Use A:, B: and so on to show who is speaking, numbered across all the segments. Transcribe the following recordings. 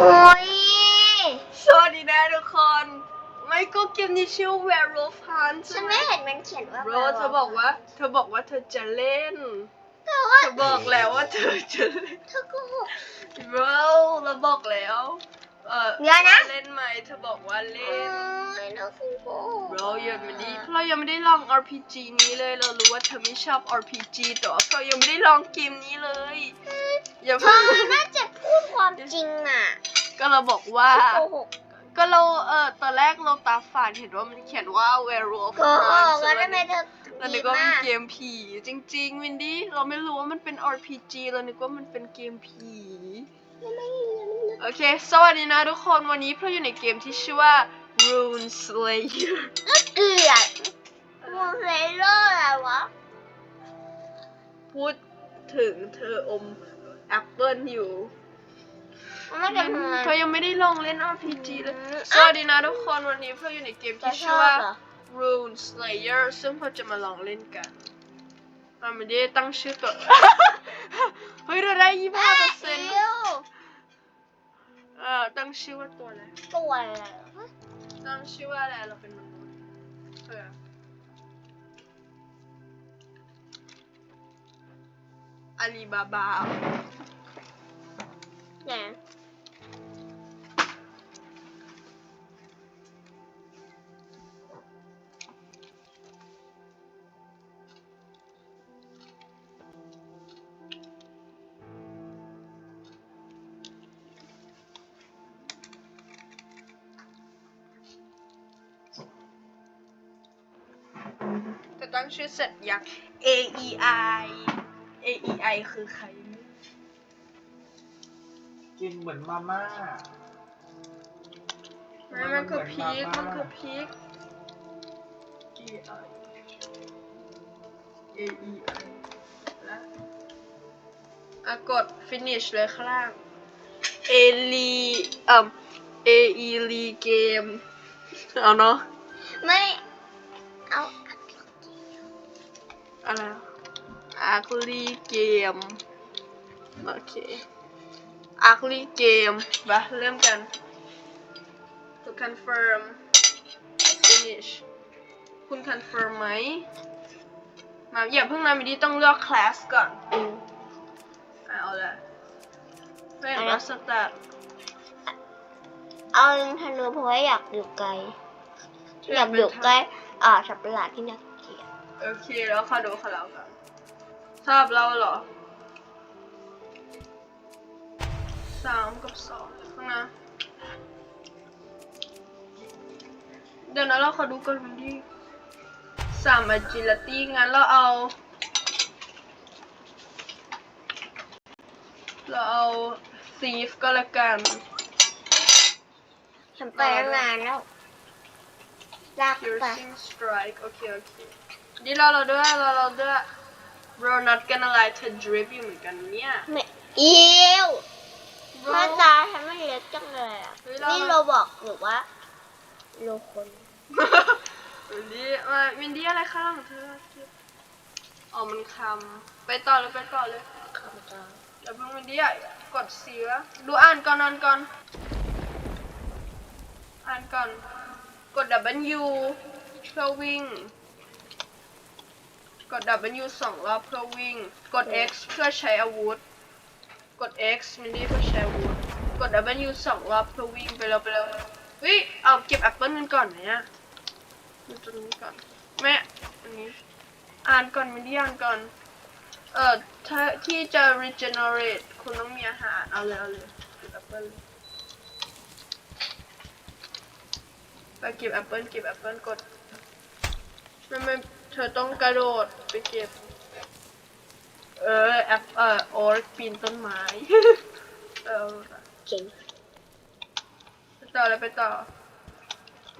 A: โอ้ย
B: สวัสดีนะทุกคน ไม่ก็เกมนี้ชื่อ Werewolf Hunt
A: ฉันไม่เห็นมันเขียนว่า
B: โรเธอบอกว่า เธอบอกว่าเธอจะเล่น
A: แต่ว่า
B: เธอบอกแล้วว่าเธอจะเล่น
A: เธอโกหก
B: โรเราบอกแล้ว เออ
A: เดี๋ยวนะ
B: เล่นไหมเธอบอกว่าเล่
A: โอ้
B: น
A: ยเราคือโกหก
B: เรายังไม่ได้เรายังไม่ได้ลอง RPG นี้เลย เรารู้ว่าเธอไม่ชอบ RPG แต่ว่าเรายังไม่ได้ลองเกมนี้เลย อย่า
A: เธ
B: เพิ่
A: องน่าจะพูดความจริงอะ
B: ก็เราบอกว่า
A: โกหก
B: ก็เราเออตอนแรกเราตาฝาดเห็นว่ามันเขียนว่า werewolf
A: โกห
B: Hunt
A: กแล้วทำไมเธอ
B: เรา
A: ดี
B: นึกว่าเป็น
A: มาก
B: เกมผี จริงๆ วินดี้เราไม่รู้ว่ามันเป็น RPG เรานึกว่ามันเป็นเกมผี โอเค สวัสดีนะทุกคน วันนี้เราอยู่ในเกมที่ชื่อว่า Rune Slayer
A: เกลียดโมเสเลอร์อะไรวะ
B: พูดถึงเธออมแอปเปิลอยู่
A: มันจะทำไม
B: เธอยังไม่ได้ลองเล่น RPG เลย
A: อืม
B: สวัสดีนะทุกคน วันนี้เราอยู่ในเกม
A: จะ
B: ที่
A: ช
B: ชื่อ
A: อบ
B: ว่า
A: เหรอ
B: Rune Slayer ซึ่งเราจะมาลองเล่นกันเราไม่ได้ตั้งชื่อตัว เฮ้ยเราได้ยี่ห้าเปอร์เซ็นต์
A: อิ๊ว
B: เออตั้งชื่อว่าตัวอะไร
A: ตัวอะไรวะ
B: ตั้งชื่อว่าอะไรเราเป็นมนุษย์เอออาลีบาบา
A: ไหน
B: แตั้งชื่อเสร็จยัง A E I A E I คือใคร
C: กินเหมือนมาม่า
B: ไม่มันคือพีคมันคือพีค E I A E I และอะกด finish เลยข้างล่าง A ลีเอ่อ A E ลีเกมเอาเนาะ
A: ไม่ อะ
B: ไรอาร์คลีเกมโอเคอาร์คลีเกมปะเริ่มกัน to confirm finish คุณ confirm ไหมมาอย่าเพิ่งนะมิดีต้องเลือก class ก่อน
A: อืม
B: อะเอาเลยเพื่อนว่าสตาร์ท
A: เอาธนูเพราะว่าอยากอยู่ไกล อยากอยู่ใกล้อ่าสัตว์ประหลาดที่น่าเกลียด
B: โอเคแล้วขอดูขอแล้วกันชอบเราเหรอสามกับสองข้างหน้าเดี๋ยวนะเราขอดูก่อนมันที่สาม agility งั้นเราเอา เราเอา thief ก็แล้วกัน
A: ฉันไปตั้งนานแล้วลากไป
B: piercing strike โอเค โอเค นี่เราเราด้วยเราเราด้วย we're not gonna lie to drip อยู่เหมือนกันเนี่ย
A: ไม่เอี้ยวห
B: Bro
A: น้าตาฉันไม่เล็กจังเลยอะ
B: เฮ้ยเรา
A: นี่เราบอกหรือว่าโลคน
B: วินดี้มาวินดี้อะไรข้างหลังเธออ๋อมันคำไปต่อเลยไปต่อเลย
A: คำตา
B: แล้วเพิ่งวินดี้อะกดเสียดูอ่านก่อนอ่านก่อนอ่านก่อนกด W เพื่อวิ่ง กด W สองรอบเพื่อวิ่ง กด X เพื่อใช้อาวุธ กด X มินดี้เพื่อใช้อาวุธ กด W สองรอบเพื่อวิ่งไปแล้วไปแล้ววิเอาเก็บแอปเปิลกันก่อนเนี่ยดูตรงนี้ก่อน แม่อันนี้อ่านก่อนมินดี้อ่านก่อน เอ่อถ้าที่จะ regenerate คุณต้องมีอาหาร เอาเลยเอาเลยเก็บแอปเปิลไปเก็บแอปเปิลเก็บแอปเปิลกดไม่ไม่ เธอต้องกระโดดไปเก็บ เออแอปเอ่อโอ๊ตปีนต้นไม้ เออ
A: เก่ง
B: ไปต่อเลยไปต่อ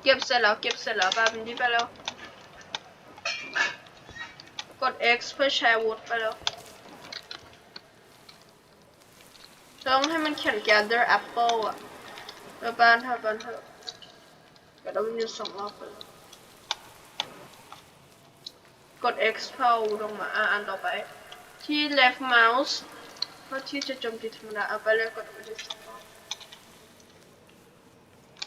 B: เก็บเสร็จแล้วเก็บเสร็จแล้วไปเป็นที่ไปแล้ว กด X เพื่อแชร์วูดไปแล้วต้องให้มันเขียน gather apple อะเออบ้านเธอบ้านเธอเดี๋ยวเรามีสองรอบไปแล้ว กด X เพื่อลงมาอะอันต่อไป ที่ left mouse เพื่อที่จะโจมตีธรรมดาเอาไปเลยกดไปที่สองรอบ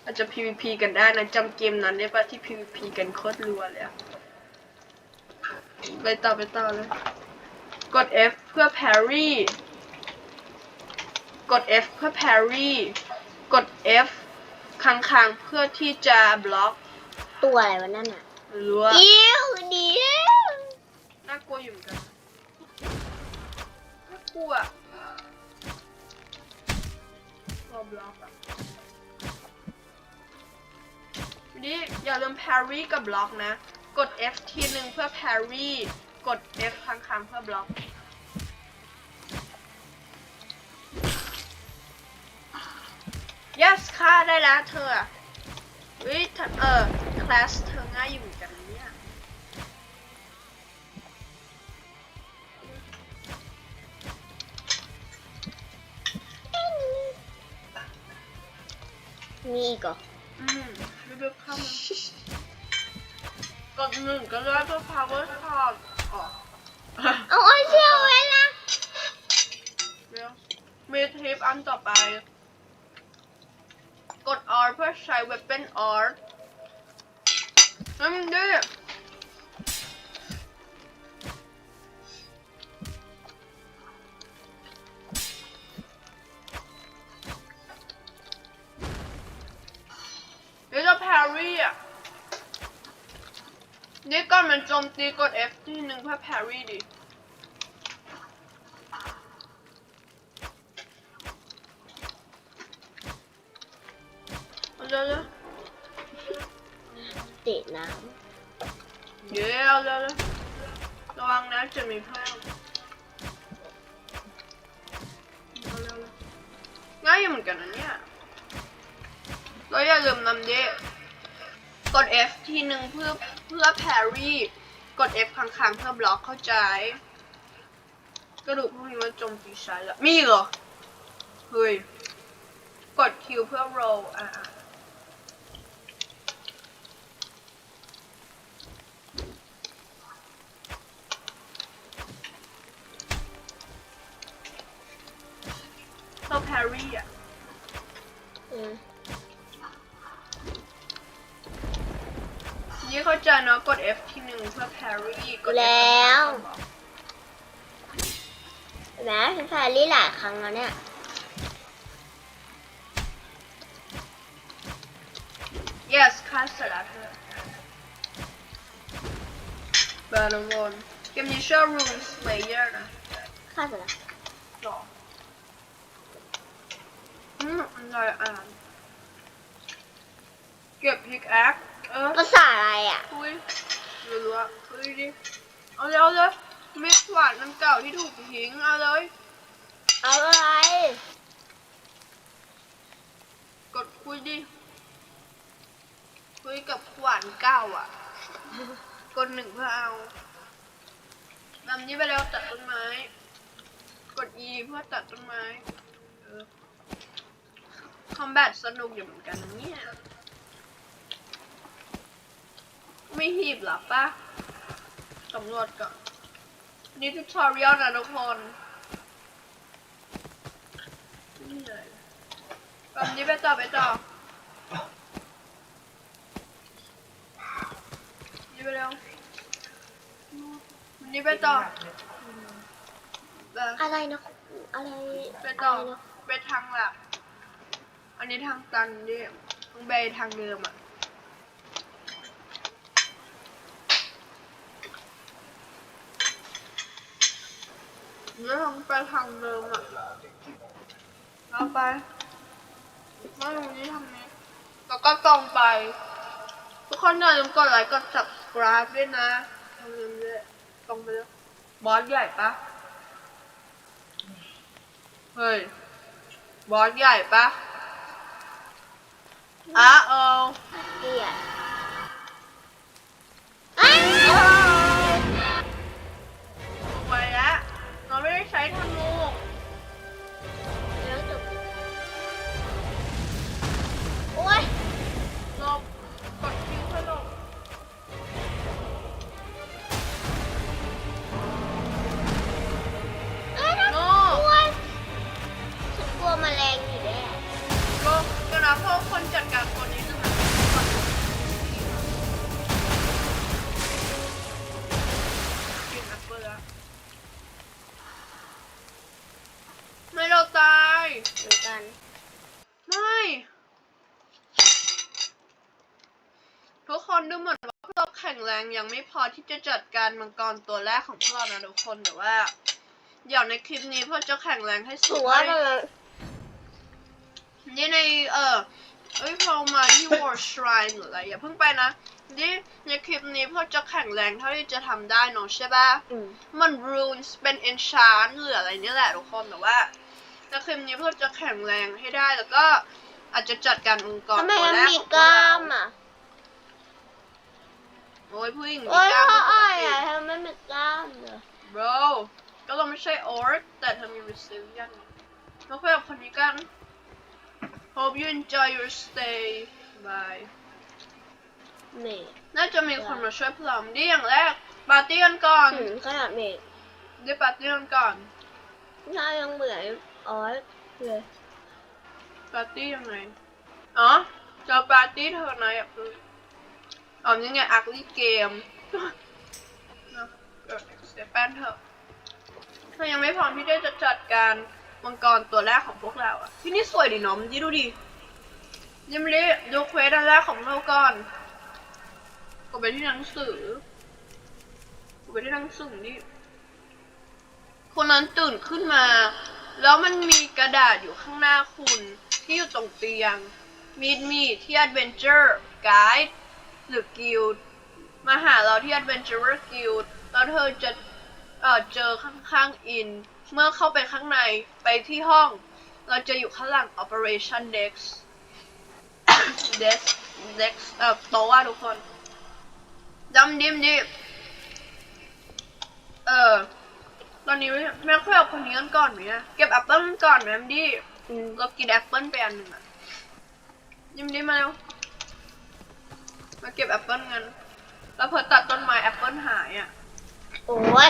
B: อาจจะ PVP กันได้นะจำเกมนั้นได้ปะที่ PVP กันโคตรรัวเลยอะไปต่อไปต่อเลย กด F เพื่อ parry กด F เพื่อ parry กด F ค้างๆเพื่อที่จะบล็อก
A: ตัวอะไรวะนั่นอะ
B: รัว
A: อิ้วเดียว
B: น่ากลัวอยู่เหมือนกันน่ากลัวตัวบล็อกอะนี่อย่าลืม parry กับบล็อกนะ กด F ทีหนึ่งเพื่อ parry กด F ค้างๆเพื่อบล็อก yes ค่าได้แล้วเธอวิทเออ คลาสเธอง่ายอยู่เหมือนกัน
A: มีอีกเหรอ
B: อืมรีบๆเข้ามากดหนึ่งก็ได้เพื่อ power card ออก
A: เอาไอ้เชี่ยวไว้ละ
B: เร็วมีทริปอันต่อไป กด R เพื่อใช้ weapon R นั่นดิ parry อะนี่ก่อนมันโจมตีกด F ที่หนึ่งเพื่อ parry ดิ เอาเร็ว
A: ติดน้
B: ๆเดี๋ยวเอาเร็วๆระวังนะจะมีเพิ่มเอาเร็วๆง่ายอยู่เหมือนกันนะเนี่ยก็อย่าลืมนำดิ กด F ทีหนึ่งเพื่อเพื่อ parry กด F ค้างๆเพื่อบล็อกเข้าใจ กระดูกพวกนี้มันจมตีใช้แล้ว มีเหรอ เฮ้ย กด Q เพื่อ roll อะเราแพรรี่อะ
A: อืม
B: นี่เข้าใจเนาะกด F ทีหนึ่งเพื่อแพรรี่กด F
A: แล้ว
B: เพื่อบล็อก
A: เห็นไหมฉันใส่ลี่หลายครั้งแล้วเนี่ย
B: yes ค่าเสร็จแล้วเธอเบอร์ลวนเกมนี้ชื่อ Rune Slayer นะ
A: ค่าเสร็จแล้ว
B: หรออืมอะไรอ่านเก็บพิกแอค เออ
A: ภาษาอะไรอะ
B: คุยไม่รู้อะคุยดิเอาเลยเอาเลยเม็ดหวานน้ำเก่าที่ถูกทิ้งเอาเลย
A: เอาอะไร
B: กดคุยดิ คุยกับขวานเก้าอะ กดหนึ่งเพื่อเอานำนี้ไปแล้วตัดต้นไม้ กด E เพื่อตัดต้นไม้เออคอมแบทสนุกอยู่เหมือนกันนะเนี่ย ไม่หีบเหรอปะสำรวจก่อน นี่ทูทอเรียลนะทุกคนนี่เลยแบบนี้ไปต่อไปต่อ นี่ไปเร็วนี่ไปต่อแบบ
A: อะไรนะอะไร
B: ไปต่อ
A: อะไรนะ
B: ไปทางหลัก อันนี้ทางตันดิต้องไปทางเดิมอะ แล้วทางไปทางเดิมอะเราไปไม่ตรงนี้ทางนี้ แล้วก็ตรงไป ทุกคนอย่าลืมกดไลค์กด subscribe ด้วยนะอย่าลืมด้วยตรงไปเลยบอสใหญ่ปะเฮ้ย บอสใหญ่ปะอะเออ
A: เกลียด งแร
B: งยังไม่พอที่จะจัดการมังกรตัวแรกของพวกเรานะทุกคนแต่ว่า เดี๋ยวในคลิปนี้พวกจะแข็งแรงให้สุ
A: ถื
B: ด
A: อว่า
B: ให้
A: มัน
B: นี่ในเออเอ้ยพอมาที่ War Shrine หรืออะไรอย่าเพิ่งไปนะนี่ในคลิปนี้พวกจะแข็งแรงเท่าที่จะทำได้เนอะใช่ปะ
A: อืม
B: มัน runes เป็น enchant หรืออะไรนี่แหละทุกคนแต่ว่าในคลิปนี้พวกจะแข็งแรงให้ได้แล้วก็อาจจะจัดการองค์กร
A: ทำไม
B: ตัว
A: มัน
B: แรก
A: มี
B: ของพว
A: ก
B: ก
A: ล้า
B: เรา
A: มอะ
B: โอ้ยผู้หญิงมี
A: โอ้ย
B: กล้าม
A: พ่อ
B: ป
A: อ้อย
B: กติ
A: อะทำไมไม่มีกล้ามเลย
B: bro ก็เราไม่ใช่ orc แต่เธอมี resilient มาคุยกับคนนี้กัน hope you enjoy your stay bye
A: เมด
B: น่าจะมีคนมาช่วยพวกเราดีอย่างแรกปาร์ตี้กันก่อน
A: อืมขนาดเมด
B: ได้ปาร์ตี้กันก่อน
A: หน้ายังเหมือนอ้อยเลย
B: ปาร์ตี้ยังไงอ๋อจะปาร์ตี้เธอไหนอะคือ อ๋อยังไงอักลี่เกมเดี๋ยวเสียแป้นเถอะเธอยังไม่พร้อมที่จะจัดการมังกรตัวแรกของพวกเราอะที่นี่สวยดีเนาะมันดีดูดิยิมลีดูเควสอันแรกของเราก่อนก็ไปที่หนังสือก็ไปที่หนังสือนี่คนนั้นตื่นขึ้นมา แล้วมันมีกระดาษอยู่ข้างหน้าคุณที่อยู่ตรงเตียงมีดมีที่ Adventure Guide หรือ Guild มาหาเราที่ Adventurer Guild แล้วเธอจะเอ่อเจอข้างๆ In เมื่อเข้าไปข้างในไปที่ห้อง เราจะอยู่ข้างหลัง Operation Dex Dex Dex เอ่อโต๊ะอะทุกคนจำดิมดิเออตอนนี้แม่ค่อยเอาคนนี้กันก่อนไหมอะเก็บแอปเปิ้ลก่อนไหมแมมดี้
A: อืม
B: เรากินแอปเปิ้ลไปอันหนึ่งอะยิมดิมาเร็ว มาเก็บแอปเปิ้ลกันแล้วพอตัดต้นไม้แอปเปิ้ลหายอะ
A: โอ้ย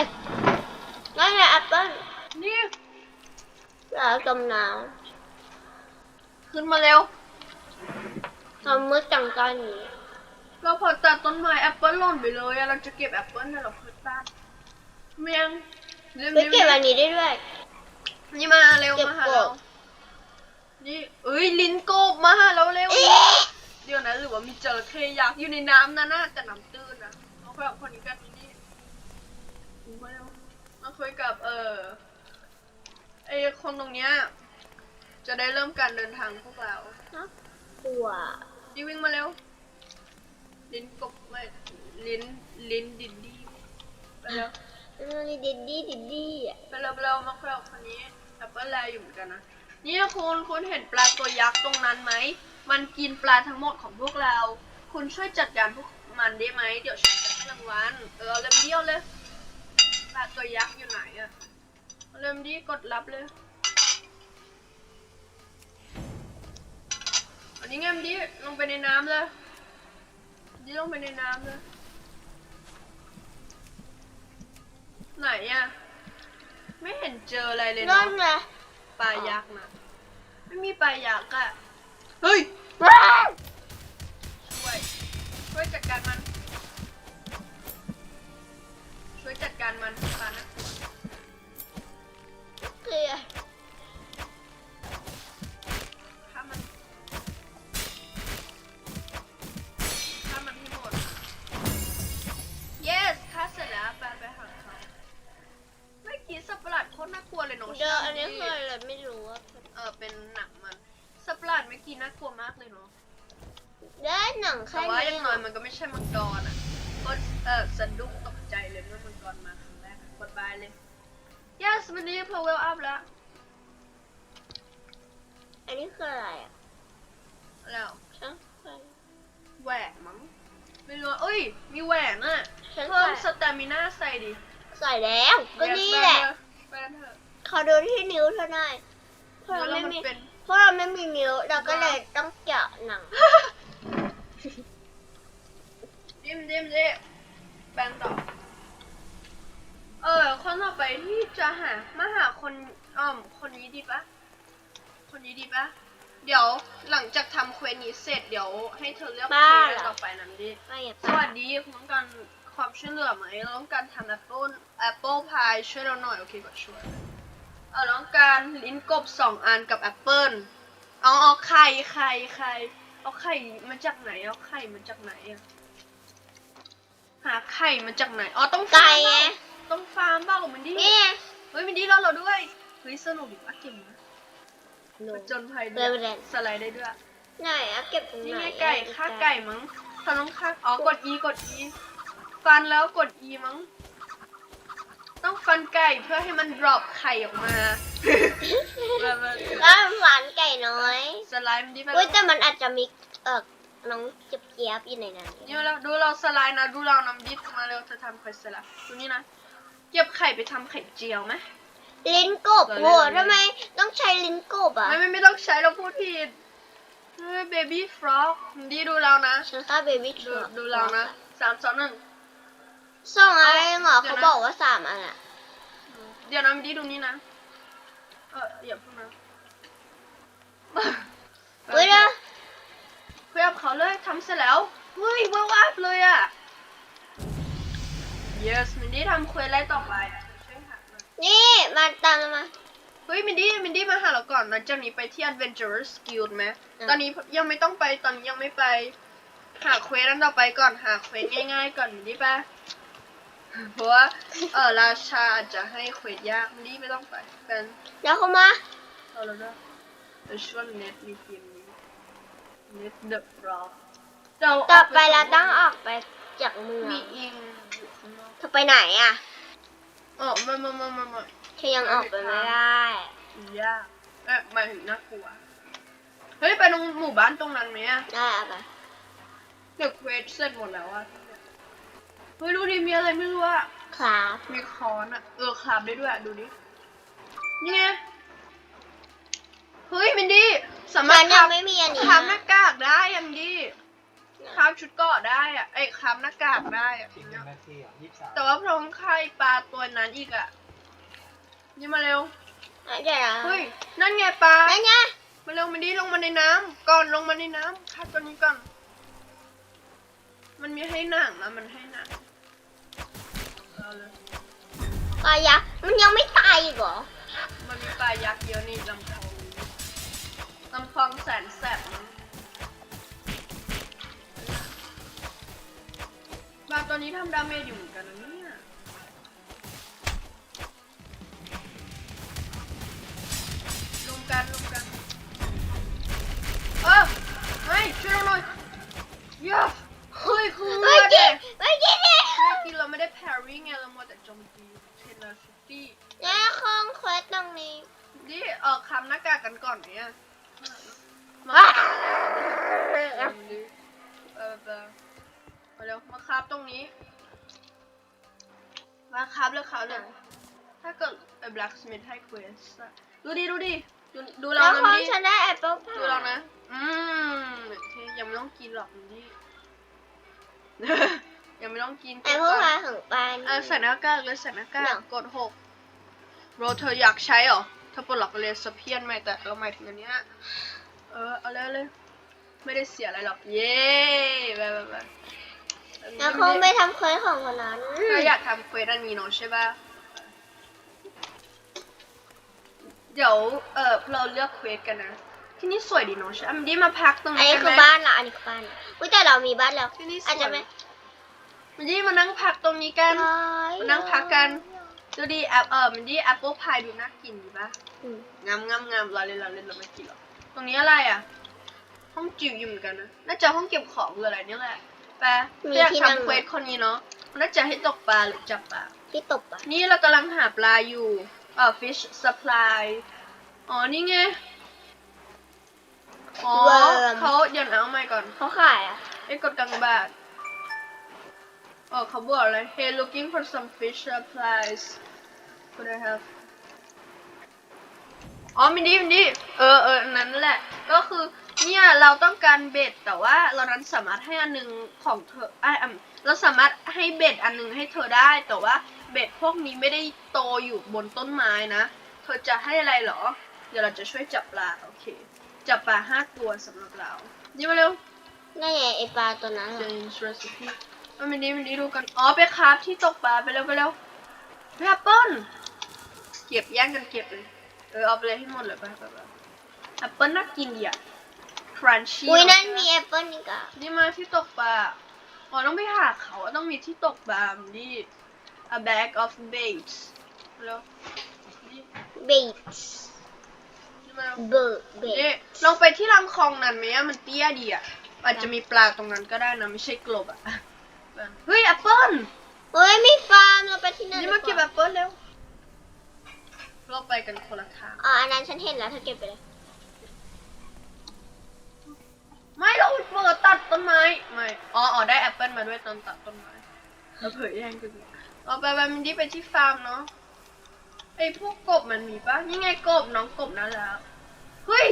A: นั่นไงแอปเปิ้ล
B: นี่
A: แล้วจมน้
B: ขึ้นมาเร็วำ
A: ทำมืดจังกันนี้
B: เราพอตัดต้นไม้แอปเปิ้ลหล่นไปเลยอะเราจะเก็บแอปเปิ้ลนะเราเพิ่งตัดเมียงยิ้ม
A: ไป
B: ยิ้ม
A: เก็บอันนี้ได้ด้วย
B: นี่มาเร็ว
A: เก็บ
B: มาหากเรา
A: บ
B: นี่เอ้ยลิ้นโกบมาหาเราเร็ว เดี๋ยวนะหรือว่ามีจระเข้ยักษ์อยู่ในน้ำนะน่าจะน้ำตื้นนะเอาคุยกับคนนี้กันนี่มาเร็วมาคุยกับเออไอคนตรงเนี้ยจะได้เริ่มการเดินทางพวกเรา
A: กลัว
B: ดิวิ่งมาเร็ว ลิ้นกบไม่ลิ้นลิ้นดินดีไปเร็ว
A: เออดิดดี้ดิดดี้อะ
B: ไปเร็วไปเร็วมาคุยกับคนนี้แอปเปิลแลอยู่เหมือนกันนะนี่คุณคุณเห็นปลาตัวยักษ์ตรงนั้นไหม มันกินปลาทั้งหมดของพวกเรา คุณช่วยจัดการพวกมันได้ไหม เดี๋ยวฉันจะให้รางวัล เออเอาเล่มเดียวเลย ปลาตัวยักษ์อยู่ไหนอะเอาเล่มดีกดรับเลย อันนี้ไงมนดีลงไปในน้ำเลยดีลงไปในน้ำเลยไหนอะไม่เห็นเจออะไรเลย
A: นั่
B: เนาะ
A: นไง
B: ปลายักษ์นะไม่มีปลายักษ์อะ เฮ้ยช่วย ช่วยจัดการมัน ช่วยจัดการมันปลานะ
A: เคลียร์
B: กี้น่ากลัวมากเลยเนาะ
A: ได้หนัง
B: แต่
A: แค่
B: ว่าอ
A: นี้
B: ย่างน้อยมันก็ไม่ใช่มังกรอะก็เออสะดุ้งตกใจเลยเมื่อมังกรมาครั้งแรกกดบายเลย yes มันนี้ power up แล้ว
A: อันนี้คืออะไรอะ
B: แล้ว
A: ฉันใส่
B: แหวนมั้งไม่รู้อะเอ้ย มีแหวนอะ
A: ฉัน
B: เพิ่มส
A: ใส่
B: เตมิน่าใส่ดิ
A: ใส่แล้วก็
B: Yes
A: นี่แหละ
B: แฟนเถอะ
A: ขอดูที่นิ้วเธอหน่อยเพราะ
B: แล้
A: เรา
B: ว
A: ไม่
B: มัน
A: มี
B: เป็น
A: เพราะเราไม่มีนิ้วเราก็เลยต้องเจาะหนัง
B: ดิมดิมดิแบนต่อ เออ คนต่อไปที่จะหา มาหาคนอ่อมคนนี้ดีปะ คนนี้ดีปะ เดี๋ยวหลังจากทำเควสนี้เสร็จเดี๋ยวให้เธอเลือก
A: บ้า
B: เควส
A: เหรอ
B: ต่อไปนั้นดิ
A: ไม่อยาก
B: สวัสดีคุณต้องการความช่วยเหลือไหมเราต้องการทำแอปเปิลแอปเปิลพายช่วยเราหน่อย โอเคกดช่วย เออเราต้องการลิ้นกบสองอันกับแอปเปิลเอาเอาไข่ไข่ไข่เอาไข่มาจากไหนเอาไข่มาจากไหนอะหาไข่มาจากไหนอ๋อต้อง
A: ไก่
B: ฟาร์ม
A: ไง
B: เปล่าต้องฟาร์มเปล่ามันดิ
A: นี่ไง
B: เฮ้ยมันดีเราเราด้วยเฮ้ยสนุกดีว่ะเก่งนะ
A: หนู
B: ผจญภัยด้
A: เร็
B: ว
A: วยเร็ว
B: สไลด์ได้ด้วย
A: ไหนอะเก็บตรงไหน
B: นี่
A: อะ
B: ไงไก่ฆ่าไก่มั้งเราต้องฆ่าอ๋อกด E กด E ฟันแล้วกด E มั้ง ต้องฟันไก่เพื่อให้มัน drop ไข่ออกมาแบบแบบ
A: ก็หวานไก่น้อย
B: สไลด์มันดีไป
A: เฮ้ยแต่มันอาจจะมีเออน้องเจี๊ยบเจี๊ยบอยู่ในนั้น
B: นี่มาแล้วดูเราสไลด์นะดูเรานำดิสมาเร็วเธอทำเควสเสร็จแล้วดูนี่นะเก็บไข่ไปทำไข่เจียวไหม
A: ลิ้นกบ
B: เราเล่น
A: โห
B: เราเล่น
A: ทำไมต้องใช้ลิ้นกบอะ
B: ไม่ไม่ไม่ต้องใช้เราพูดผิดเฮ้ย baby frog ดีดูเรานะ
A: ฉันฆ่าเบบี้
B: ดูดูเรานะสามสองหนึ่ง
A: สองอะไรเหรอ
B: เดี๋ยว
A: เขา
B: นะ
A: บอกว่าสามอันอะ
B: เดี๋ยวนะดีดูนี่นะ เอออย่าพูดนะ
A: เฮ้ยเดี๋ยว
B: เพื่อนเขาเลยทำเสร็จแล้วเฮ้ยว้าวาบเลยอะ yes มินดี้ทำเควสอะไรต่อไปอะช่วยหาหน่อย
A: นี่มาตามมา
B: เฮ้ยมินดี้มินดี้มาหาเราก่อนนะจากนี้ไปที่ Adventurous Guild ไหม
A: อืม
B: ตอนนี้ยังไม่ต้องไปตอนนี้ยังไม่ไป หาเควสอันต่อไปก่อนหาเควสง่ายๆก่อนมินดี้ไปะ เพราะว่าเออราชาอาจจะให้เควสยากมินดี้ไม่ต้องไปเป็น
A: แล้วเขามา
B: เอาแล้วด้วยเดี๋ยวช่วงเน็ตมีเกมนี้เน็ตเดอะฟรอเรา
A: ต่อไปเราต้องออกไปจากเมือง
B: มีอิงอยู่ข้างนอก
A: เธอไปไหนอะ
B: อ๋อมามามามามา
A: เธอยังออกไปไม่ได้
B: ยากเอ๊ะหมายถึงน่ากลัวเฮ้ยไปตรงหมู่บ้านตรงนั้นไหมอะ
A: ได้เอาไป
B: เดี๋ยวเควสเสร็จหมดแล้วอะ เฮ้ยดูดิมีอะไรไม่รู้อะ
A: ครับ
B: มีคอนอะเออคราบได้ด้วยอะดูดินี่ไงเฮ้ยมินดี้สามาร
A: ฉั
B: ถ
A: นยัง
B: ทำ
A: ไม่มีอันนี้
B: ทำหน้ากากได้อะมินดี้ทำชุดเกราะได้อะเอ้ยทำหน้ากากได้อะ
C: อีกหนึ่งนาทีอะยี่สิบสาม
B: แต่ว่าพร้อมไข่ปลาตัวนั้นอีกอะนี่มาเร็ว
A: อะเดี๋ยวนะ
B: เฮ้ยนั่นไงปลา
A: นั่นไง
B: มาเร็วมินดี้ลงมาในน้ำก่อนลงมาในน้ำฆ่าตัวนี้ก่อน มันมีให้หนังนะมันให้หนังเอาเลย
A: ปลายักษ์มันยังไม่ตายอีกเหรอ
B: มันมีปลายักษ์เยอะนี่ลำคลองลำคลองแสนแสบมั้งปลาตัวนี้ทำดาเมจอยู่เหมือนกันนะเนี่ยลงกันลงกัน เออไม่ช่วยเราหน่อยเยอะ เฮ้ยคือ
A: ไม่
B: เด็
A: กินไม่กินเนี่ย
B: เมื่อกี้เราไม่ได้แพรรี่ไงเรามัวแต่โจมตีเทนร์ซิตี้
A: แล้วคองเควสตรงนี้
B: นี่ออกคำหน้ากากกันก่อนเนี่ยมา
A: ว้า
B: เออเออมาเร็วมาคาบตรงนี้ มาคาบเลยคาบเลยถ้าเกิดไอ้ blacksmith ให้เควสอะดูดิดูดิดูดูเรา
A: แล้ว
B: นะ
A: คอง
B: ดิ
A: ฉันได้แอปเปิลพา
B: ดูเรานะ อืมโอเคยังไม่ต้องกินหรอกดิ ยังไม่ต้องกิน
A: แอปเปิลพาของปาน
B: เออใส่หน้ากากเลยใส่หน้ากา
A: เนี่
B: ก
A: ย
B: กดหกโรเธออยากใช้เหรอเธอปลดล็อกเลยสเพียนไหมแต่เราหมายถึงอันเนี้ยเออเอาเลยเอาเลยไม่ได้เสียอะไรหรอก เย้ไปไปไป
A: แล้วคงไปทำเควสของคนนั้น
B: เธออยากทำเควสอันนี้เนาะใช่ป่ะเดี๋ยวเออเราเลือกเควสกันนะ ที่นี่สวยดีเนาะใช่ไหมมันดีมาพักตรง
A: อัน
B: นี้
A: นี้
B: กัน
A: คือ
B: ไหม
A: บ้านละอันนี้คือบ้านอุ้ยแต่เรามีบ้านแล้ว
B: ที่นี่ส
A: อาจ
B: ว
A: จะ
B: ย
A: ไม่
B: มันดีมานั่งพักตรงนี้กัน มานั่งพักกัน ดูดีแอปเออมันดีแอปเปิลพายดูน่ากินดีป่ะ
A: อืม
B: งามงามงามเราเล่นเราเล่นเราไม่กินหรอกตรงนี้อะไรอะ ห้องจิ๋วอยู่เหมือนกันนะน่าจะห้องเก็บของหรืออะไรนี่แหละแปลอยากทำเควสคนนี้เนาะน่าจะให้ตกปลาหรือจับปลา
A: ที่ตบอะ
B: นี่เรากำลังหาปลาอยู่ เอ่อ fish supply อ๋อ นี่ไง อ๋อเขาเดี๋ยวนะเอาใหม่ก่อน
A: เขาขายอะ
B: ไอ้กดกลางบาทอ๋อเขาบอกอะไร Hey looking for some fish supplies Could I have อ๋อมินดี้มินดี้เออเอออันนั้นแหละ ก็คือเนี่ยเราต้องการเบ็ดแต่ว่าเรานั้นสามารถให้อันหนึงของเธอไอ้อะเราสามารถให้เบ็ดอันหนึงให้เธอได้ แต่ว่าเบ็ดพวกนี้ไม่ได้โตอยู่บนต้นไม้นะ เธอจะให้อะไรเหรอ เดี๋ยวเราจะช่วยจับปลาโอเค จับปลาห้าตัวสำหรับเรานี่มาเร็ว
A: นั่นไงไอปลาตัวนั้นอะ
B: James recipe เอามินนี้มินนี้ดูกัน อ๋อไปคราฟที่ตกปลาไปเร็วไปเร็วไปแอปเปิ้ลเก็บแย่งกันเก็บเลย เออเอาไปเลยให้หมดเลยไปไปไปแอปเปิ้ลน่ากินดีอะ crunchy
A: อุ้ยนั่นมีแอปเปิ้ลอีกอะ
B: นี่มาที่ตกปลา อ๋อต้องไปหาเขาอะต้องมีที่ตกปลานี่ a bag of baits แล้วนี่
A: เบส
B: นี่ มา
A: เบอร์เบ
B: นี่
A: ส
B: ลองไปที่ลำคลองนั้นไหมอะมันเตี้ยดีอะอาจจะมีปลาตรงนั้นก็ได้นะไม่ใช่กลบอะเฮ้ยแอปเปิ้ล
A: เฮ้ยมีฟาร์มเราไปที่นั่น
B: นี่
A: ดี
B: มาเก็บ
A: ก
B: แอ
A: ว่า
B: ปเปิ้ลเร็วเราไปกันคนละทาง
A: อ๋ออันนั้นฉันเห็นแล้วเธอเก็บไปเลย
B: ไม่เราเปิดตัดต้นไม้ไม่อ๋ออ๋อได้แอปเปิ้ลมาด้วยตอนตัดต้นไม้เราเผยแย่งกันอยู่เอาไปไปมันดีไปที่ฟาร์มเนาะ ไอพวกกบมันมีปะนี่ไงกบน้องกบนั่นแล้วเฮ้ย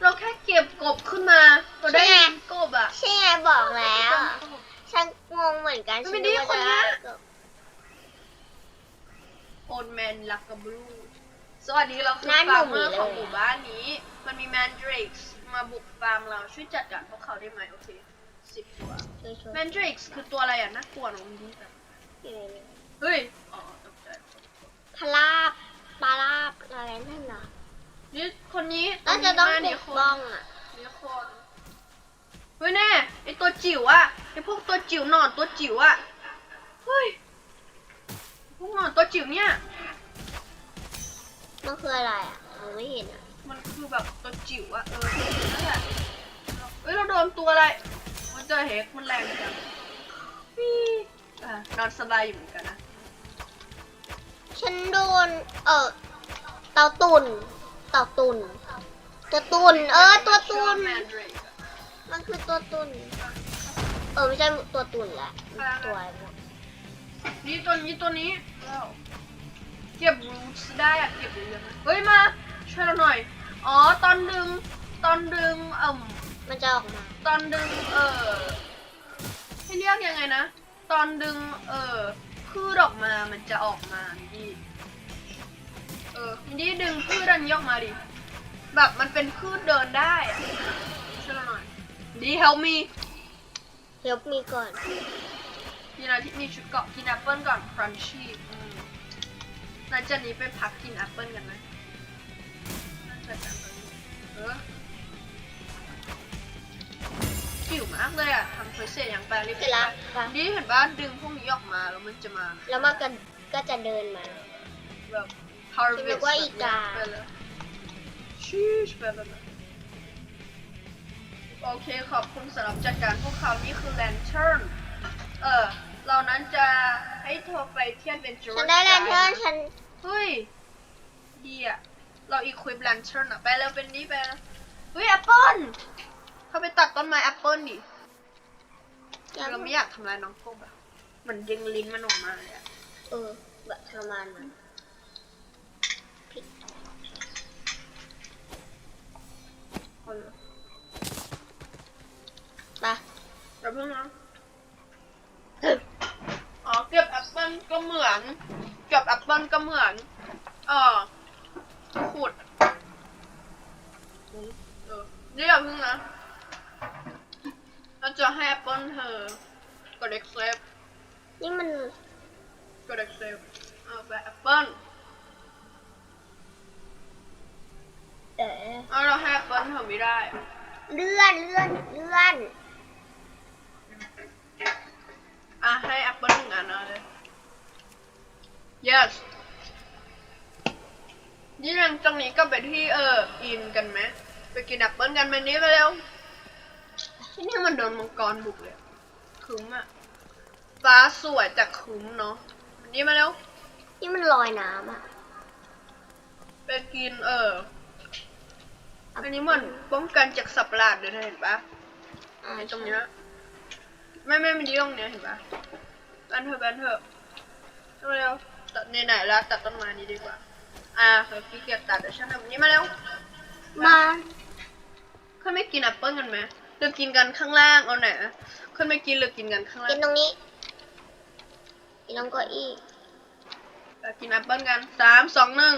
B: เราแค่เก็บกบขึ้นมาเราได้
A: ใช่ไง
B: กบอะ
A: ใช่ไงบอกแล้วอะฉันงงเหมือนกัน
B: มัน
A: ฉั
B: ไม่
A: น
B: ได้
A: นึกว่า
B: คนเนี้
A: จะ
B: ย
A: เกิด
B: โอนแมนลักกับบลูสวัสดีเราคือ
A: หน้า
B: ฟาร์ม
A: ห
B: เม
A: นุ่
B: อ
A: ม
B: ร์
A: เลย
B: ของหมู่บ้านนี้ มันมีแมนดริกส์มาบุกฟาร์มเราช่วยจัดการพวกเขาได้ไหมโอเคสิบตัว
A: ช่วยๆ
B: แมนดริกส์คือตัวอะไรอะน่ากลัวน้องดีแบบ
A: อยู่ในนี้
B: เฮ้ยอ๋อ ตกใจ
A: พลาบปลาลาบอะไรนั่นน่ะ
B: นี่คนนี้
A: น่าจะต้อง
B: ห
A: ป
B: นี่
A: ก
B: คน
A: ป้องอะ
B: นี่คนเฮ้ยแน่ไอตัวจิ๋วอะไอพวกตัวจิ๋วหนอนตัวจิ๋วอะเฮ้ยพวกหนอนตัวจิ๋วเนี่ย
A: มันคืออะไรอะเราไม่เห็นอะ
B: มันคือแบบตัวจิ๋วอะเออนั่นแหละเฮ้ยเราโดนตัวอะไรมันเจอเฮกมันแรงจังฟี่อะนอนสบายอยู่เหมือนกันนะ
A: ฉันโดน เออเต่าตุนเต่าตุนตัวตุนเออ ตัวตุน
B: แมนดริก
A: มันคือตัวตุนเออไม่ใช่ตัวตุนแหละตัวอะไรวะ
B: นี่ตัวนี้ตัวนี้แล้วเก็บรูทได้อะเก็บรูทยังไงเฮ้ยมาช่วยเราหน่อย อ๋อตอนดึงตอนดึงเอ่ม
A: มันจะออกมา
B: ตอนดึงเออให้เรียกยังไงนะ ตอนดึงเออ พืชออกมามันจะออกมาดิเออดิดึงพืชอันนี้ออกมาดิ แบบมันเป็นพืชเดินได้อะช่วยเราหน่อยดี help me
A: เฮลมีก่อน
B: พี่นาที่มีชุดเกาะกินแอปเปิลก่อน crunchy อืมหลังจากนี้ไปพักกินแอปเปิลกันไหมน่าจะจังเลยเออ หิวมากเลยอะทำเพอร์เซสอย่างแปลรีบ
A: เสร็จละปะ
B: นี่เห็นว่าดึงพวกนี้ออกมาแล้วมันจะมา
A: แล้วมันก็ก็จะเดินมา
B: แบบ
A: ฉันนึ
B: harvest
A: กว่าอีกา
B: ไปเลยชีชไปเลยนะโอเคขอบคุณสำหรับจัดการพวกเขานี่คือ lantern เออเรานั้นจะให้เธอไปเที่ยวเป็นจู
A: ฉันได้แลนเทิร์นฉัน
B: เฮ้ยดีอะเราอีควิป lantern อะไปแล้วเป็นนี่ไปแล้วเฮ้ยแอปเปิ้ล เขาไปตัดต้นไม้แอปเปิ้ลดิเราไม่อยากทำร้ายน้องกบอะเหมือนดึงลิ้นมันออกมาเลยอะ
A: เออแบบทรมานมันพลิก
B: เอาเลย
A: ไป
B: อย่าเพิ่งนะอ๋อเก็บแอปเปิ้ลก็เหมือนเก็บแอปเปิ้ลก็เหมือนเออขุดเออนี่อย่าเพิ่งนะ เราจะให้แอปเปิ้ลเธอกด accept
A: นี่มัน
B: กด accept เอาไปแอปเปิ้ล
A: เออ
B: เอาเราให้แอปเปิ้ลเธอไม่ได้
A: เลื่อนเลื่อนเลื่อน
B: อะให้แอปเปิ้ลหนึ่งอันเอาเลย yes นี่ยังตรงนี้ก็ไปที่เอออินกันไหมไปกินแอปเปิ้ลกันไหมนี้ไปเร็ว ที่นี่มันโดนมังกรบุกเลยคึ้มอะฟ้าสวยแต่คึ้มเนาะอันนี้มาเร็ว
A: นี่มันลอยน้ำอะ
B: ไปกินเออ อันนี้เหมือนป้องกันจากสัตว์ประหลาดเลยนะเห็นปะ
A: อ่า
B: ไอ้ตรงเนี้ยไม่ไม่ไม่ดีตรงเนี้ยเห็นปะแบนเถอะแบนเถอะเร็วๆตัดในไหนๆแล้วตัดต้นไม้นี้ดีกว่า อ่าเธอขี้เกียจตัดเดี๋ยวฉันทำอันนี้มาเร็ว
A: มา
B: ขึ้นไม่กินแอปเปิ้ลกันไหม หรือกินกันข้างล่างเอาไหนขึ้นไม่กินหรือกินกันข้างล่า
A: กิน
B: ง
A: ตรงนี้กินตรงเก้าอี้
B: เออกินแอปเปิ้ลกันสามสองหนึ่ง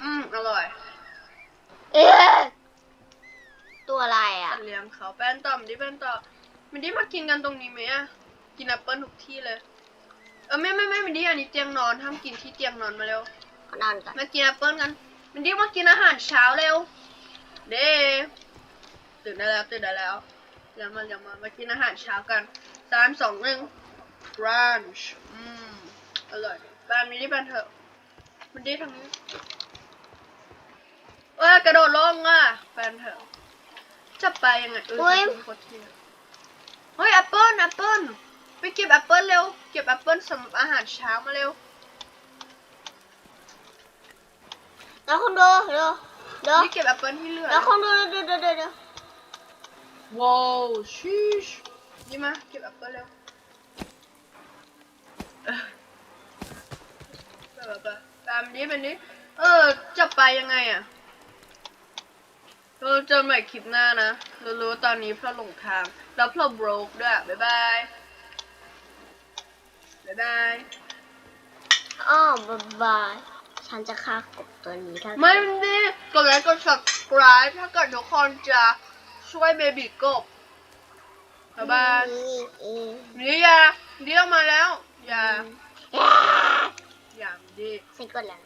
B: อืมอร่อย
A: เอ๊ะตัวอะไรอะ
B: สัตว์เลี้ยงเขาแป้นต่อมนดิแป้นต่อมันดิมากินกันตรงนี้ไหมอะกินแอปเปิ้ลทุกที่เลย เออไม่ไม่ไม่มันดิอันนี้เตียงนอนห้ามกินที่เตียงนอนมาเร็ว
A: ขอนอนก่อน
B: มากินแอปเปิ้ลกัน มันดิมากินอาหารเช้าเร็ว เด้ ตื่นได้แล้วตื่นได้แล้วเดี๋ยวมาเดี๋ยวมามากินอาหารเช้ากันสามสองหนึ่ง brunch อืมอร่อยแบนมินดิแบนเถอะมันดิทางนี้เอ้ยกระโดดลงอะแบนเถอะจะไปยังไงเออจะเป็นโคตรเท่เฮ้ยแอปเปิ้ลแอปเปิ้ลไปเก็บแอปเปิ้ลเร็วเก็บแอปเปิ้ลสำหรับอาหารเช้ามาเร็ว
A: แล้วคุณดูดูดู
B: นี่เก็บแอปเปิ้ลที่เหลือ
A: แล้วคุณดูดูดูดูดู
B: ว้าวชิชนี่มาเก็บแอปเปิ้ลเร็วเออไปไปไปตามนี้เป็นนี้ เออ จะไปยังไงอะเราเจอใหม่คลิปหน้านะเรารู้ตอนนี้เพราะหลงทาง แล้วเพราะ broke ด้วย บ๊ายบาย บ๊ายบาย
A: อ้าวบายบาย ฉันจะฆ่ากบตัวนี้ถ้า
B: ไม่ดีกดไลค์กด subscribe ถ้าเกิดทุกคนจะ ช่วยเบบีกบบ๊ายบาย
A: อืมอืม
B: นี่ยาเรียกมาแล้วยา
A: อ่า
B: อย่างดี
A: ฉันกดแล้วนะ